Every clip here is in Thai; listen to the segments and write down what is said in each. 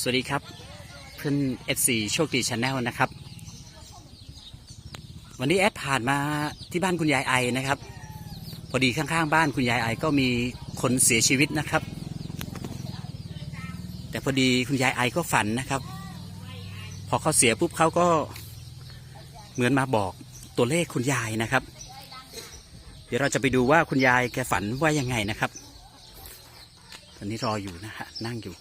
สวัสดีครับเพื่อน FC โชคดีชาแนลนะครับ วันนี้แอดผ่านมาที่บ้านคุณยายไอนะครับ พอดีข้างๆ บ้านคุณยายไอก็มีคนเสียชีวิตนะครับ แต่พอดีคุณยายไอก็ฝันนะครับ พอเขาเสียปุ๊บเขาก็เหมือนมาบอกตัวเลขคุณยายนะครับ เดี๋ยวเราจะไปดูว่าคุณยายแกฝันว่ายังไงนะครับ ตอนนี้รออยู่นะฮะนั่งอยู่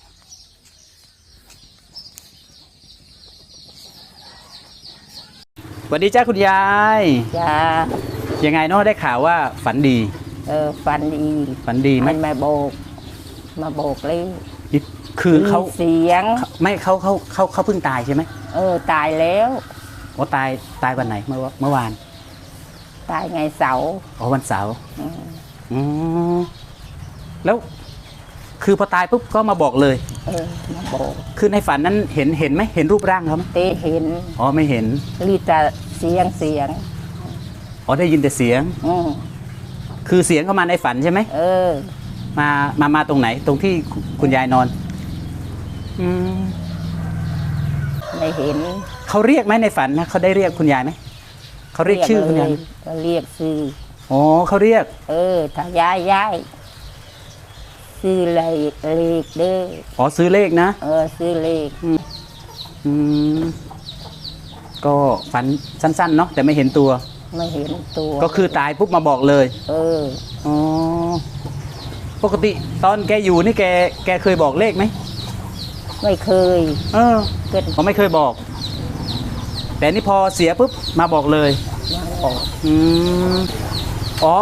สวัสดีจ้าคุณยาย จ้ายังไงเนาะได้ข่าวว่าฝันดี เออฟันดีฝันดีไหมมันมาโบก มาโบกเลยนี่คือเขามีเสียง ไม่เขาเขาเขาเขาเพิ่งตายใช่ไหมเออ ตายแล้วโอ้ตายตายวันไหนเมื่อวเมื่อวาน ตายไงเสาร์อ๋อวันเสาร์อืมอืมแล้ว คือพอตายปุ๊บก็มาบอกเลย เออมาโบกคือในฝันนั้นเห็นเห็นไหมเห็นรูปร่างเขาไหมเตเห็นอ๋อไม่เห็นรีแต่เสียงเสียง อ๋อได้ยินแต่เสียง อืมคือเสียงเข้ามาในฝันใช่ไหมเออ มามามาตรงไหน ตรงที่คุณยายนอน อืมไม่เห็นเขาเรียกไหมในฝันนะเขาได้เรียกคุณยายไหมเขาเรียกชื่อคุณยายไหมก็เรียกซื้ออ๋อเขาเรียก เออถ้าย้ายย้าย ซื้อเลขเลขเด้ออ๋อซื้อเลขนะ เออซื้อเลขอืมก็ฝันสั้นๆเนาะแต่ไม่เห็นตัว ไม่เห็นตัว ก็คือตายปุ๊บมาบอกเลย เอออ๋อปกติตอนแกอยู่นี่แกแกเคยบอกเลขไหมไม่เคย เออเกิดเขาไม่เคยบอก แต่นี่พอเสียปุ๊บมาบอกเลยยังบอกอืมอ๋อ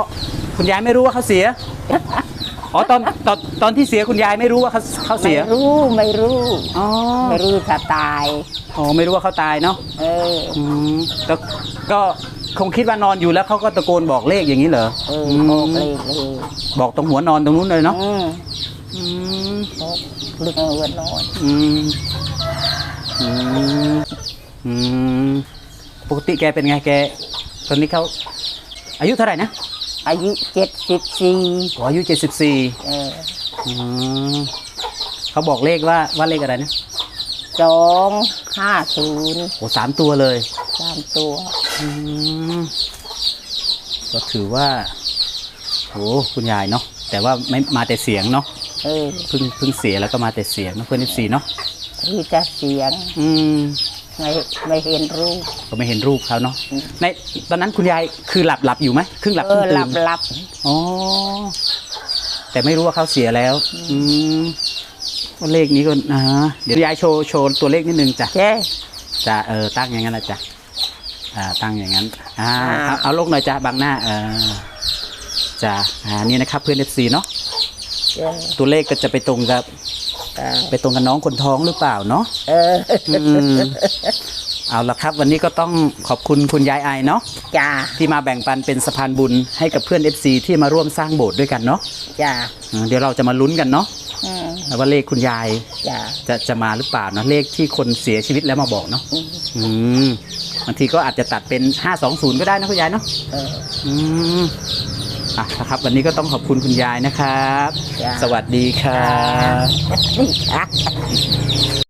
คุณยายไม่รู้ว่าเขาเสีย อ๋อตอนตอนตอนที่เสียคุณยายไม่รู้ว่าเขาเขาเสีย ไม่รู้ไม่รู้อ๋อ ไม่รู้ถ้าตาย อ๋อไม่รู้ว่าเขาตายเนาะเออ อืมก็ก็คงคิดว่านอนอยู่แล้วเขาก็ตะโกนบอกเลขอย่างนี้เหรอเออมบอกเลยเลยบอกตรงหัวนอนตรงนู้นเลยเนาะอืมอืมบอกลึกเงินน้อยอืมอืมอืมปกติแกเป็นไงแก ตอนนี้เขาอายุเท่าไหร่นะ อายุเจ็ดสิบสี่อ๋ออายุเจ็ดสิบสี่เออเขาบอกเลขว่าว่าเลขอะไรนะสองห้าศูนย์โอ้สามตัวเลยสามตัว อืมก็ถือว่าโอ้คุณยายเนาะแต่ว่าไม่มาแต่เสียงเนาะเออเพิ่งเพิ่งเสียแล้วก็มาแต่เสียงนะเพื่อนสีเนาะ คือจะเสียง อืม ไม่ไม่เห็นรูป ก็ไม่เห็นรูปเขาเนาะอืม ในตอนนั้นคุณยายคือหลับหลับอยู่ไหมครึ่งหลับเอครึ่องตื่หลันบหลับ อ๋อแต่ไม่รู้ว่าเขาเสียแล้ว อืมว่าเลขนี้ก็อ่าเดี๋ยวยายโชว์โชว์ตัวเลขนิดนึงจ้ะ เจ๊ จะเออตั้งอย่างนั้นนะจ้ะอ่าตั้งอย่างนั้นอ่าอ่า เอาเอาลงหน่อยจ้ะบังหน้าเออจ้ะอ่านี่นะครับเพื่อนเอฟซีเนาะเจ๊ตัวเลขก็จะไปตรงกับอ่า ไปตรงกับน้องคนท้องหรือเปล่าเนาะเอออืมเอาละครับ วันนี้ก็ต้องขอบคุณคุณยายไอเนาะจ้าที่มาแบ่งปันเป็นสะพานบุญให้กับเพื่อน FC ที่มาร่วมสร้างโบสถ์ด้วยกันเนาะจ้าอืมเดี๋ยวเราจะมาลุ้นกันเนาะอืมว่าเลขคุณยายจ้าจะจะมาหรือเปล่าเนาะเลขที่คนเสียชีวิตแล้วมาบอกเนาะอืมอืมบางทีก็อาจจะตัดเป็น 520 ก็ได้นะคุณยายเนาะเอออืม อะนะครับ วันนี้ก็ต้องขอบคุณคุณยายนะครับ จ้าสวัสดีครับนี่ค่ะ